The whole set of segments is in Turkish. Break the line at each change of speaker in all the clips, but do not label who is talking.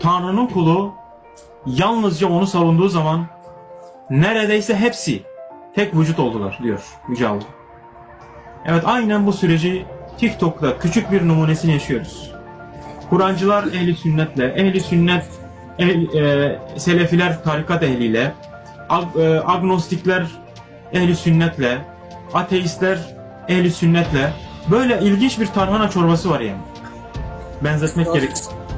Tanrı'nın kulu yalnızca onu savunduğu zaman neredeyse hepsi tek vücut oldular diyor Yüce Allah. Evet aynen bu süreci TikTok'ta küçük bir numunesini yaşıyoruz. Kur'ancılar ehli sünnetle, ehli sünnet ehl- e, selefiler tarikat ehliyle, ag- e, agnostikler ehli sünnetle, ateistler ehli sünnetle böyle ilginç bir tarhana çorbası var yani. Benzetmek gerek.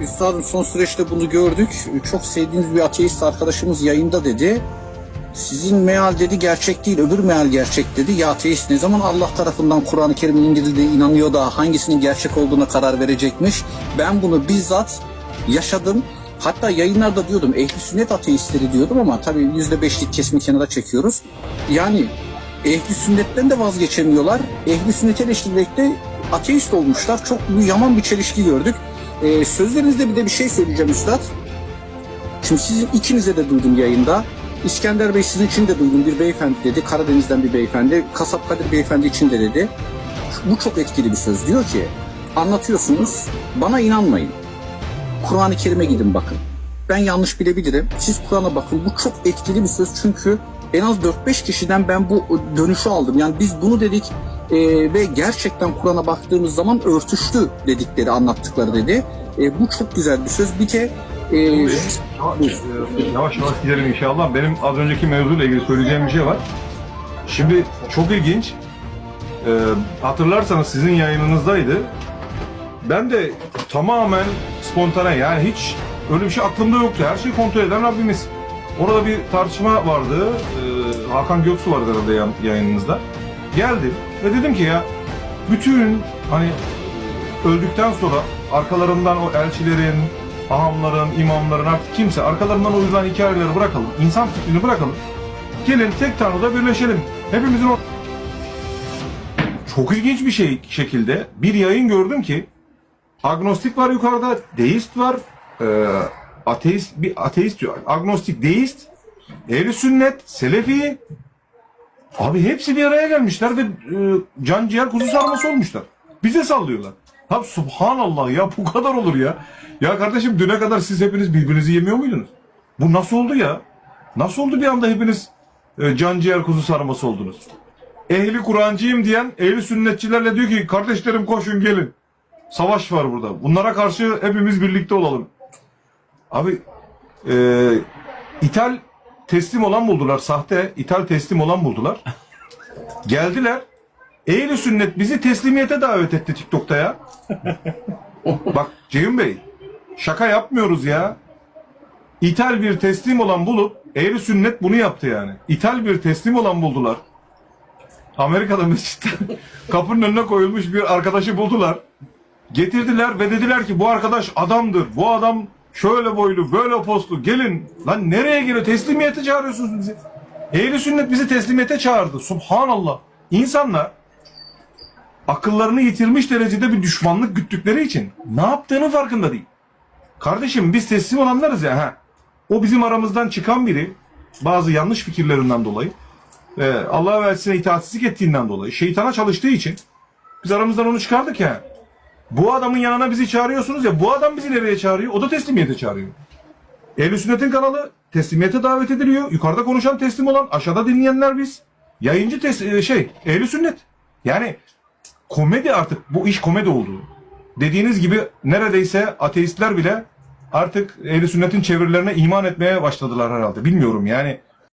Üstadım son süreçte bunu gördük. Çok sevdiğiniz bir ateist arkadaşımız yayında dedi. Sizin meal dedi gerçek değil, öbür meal gerçek dedi. Ya ateist ne zaman Allah tarafından Kur'an-ı Kerim'in indirildiği inanıyor da hangisinin gerçek olduğuna karar verecekmiş. Ben bunu bizzat yaşadım. Hatta yayınlarda diyordum ehli sünnet ateistleri diyordum ama tabii yüzde beşlik kesimi kenara çekiyoruz. Yani ehli sünnetten de vazgeçemiyorlar. Ehli sünnet eleştirmekte ateist olmuşlar. Çok yaman bir çelişki gördük. Ee, sözlerinizde bir de bir şey söyleyeceğim Üstad. Şimdi sizin ikinize de duydum yayında. İskender Bey sizin için de duydum bir beyefendi dedi. Karadeniz'den bir beyefendi. Kasap Kadir beyefendi için de dedi. Bu çok etkili bir söz. Diyor ki anlatıyorsunuz bana inanmayın. Kur'an-ı Kerim'e gidin bakın. Ben yanlış bilebilirim. Siz Kur'an'a bakın. Bu çok etkili bir söz çünkü en az 4-5 kişiden ben bu dönüşü aldım. Yani biz bunu dedik e, ve gerçekten Kur'an'a baktığımız zaman örtüştü dedikleri, anlattıkları dedi. E, bu çok güzel bir söz. Bir de e,
Yavaş, yavaş yavaş gidelim inşallah. Benim az önceki mevzuyla ilgili söyleyeceğim bir şey var. Şimdi çok ilginç. Ee, hatırlarsanız sizin yayınınızdaydı. Ben de tamamen spontane yani hiç öyle bir şey aklımda yoktu. Her şeyi kontrol eden Rabbimiz. Orada bir tartışma vardı. Ee, Hakan Göksu vardı herhalde yayınınızda. Geldim ve dedim ki ya bütün hani öldükten sonra arkalarından o elçilerin, ahamların, imamların artık kimse arkalarından uyduran hikayeleri bırakalım. insan fikrini bırakalım. Gelin tek tanrıda birleşelim. Hepimizin o... Çok ilginç bir şey şekilde bir yayın gördüm ki agnostik var yukarıda, deist var, e, ateist bir ateist diyor. Agnostik, deist, ehli sünnet, selefi. Abi hepsi bir araya gelmişler ve e, can ciğer kuzu sarması olmuşlar. Bize sallıyorlar. Ha subhanallah ya bu kadar olur ya. Ya kardeşim düne kadar siz hepiniz birbirinizi yemiyor muydunuz? Bu nasıl oldu ya? Nasıl oldu bir anda hepiniz e, can ciğer kuzu sarması oldunuz? Ehli Kur'ancıyım diyen ehli sünnetçilerle diyor ki kardeşlerim koşun gelin. Savaş var burada. Bunlara karşı hepimiz birlikte olalım. Abi e, ithal teslim olan buldular. Sahte ithal teslim olan buldular. Geldiler. Ehli sünnet bizi teslimiyete davet etti TikTok'ta ya. Bak Ceyhun Bey şaka yapmıyoruz ya. İthal bir teslim olan bulup ehli sünnet bunu yaptı yani. İthal bir teslim olan buldular. Amerika'da mescitte kapının önüne koyulmuş bir arkadaşı buldular. Getirdiler ve dediler ki bu arkadaş adamdır. Bu adam şöyle boylu, böyle postlu. Gelin. Lan nereye geliyor? Teslimiyete çağırıyorsunuz bizi. Ehli sünnet bizi teslimiyete çağırdı. Subhanallah. İnsanlar akıllarını yitirmiş derecede bir düşmanlık güttükleri için ne yaptığının farkında değil. Kardeşim biz teslim olanlarız ya. Ha. O bizim aramızdan çıkan biri bazı yanlış fikirlerinden dolayı e, Allah'a ve itaatsizlik ettiğinden dolayı şeytana çalıştığı için biz aramızdan onu çıkardık ya. Bu adamın yanına bizi çağırıyorsunuz ya bu adam bizi nereye çağırıyor? O da teslimiyete çağırıyor. Ehl-i Sünnet'in kanalı teslimiyete davet ediliyor. Yukarıda konuşan teslim olan, aşağıda dinleyenler biz. Yayıncı tes e, şey, Ehl-i Sünnet. Yani komedi artık bu iş komedi oldu. Dediğiniz gibi neredeyse ateistler bile artık Ehl-i Sünnet'in çevirilerine iman etmeye başladılar herhalde. Bilmiyorum yani.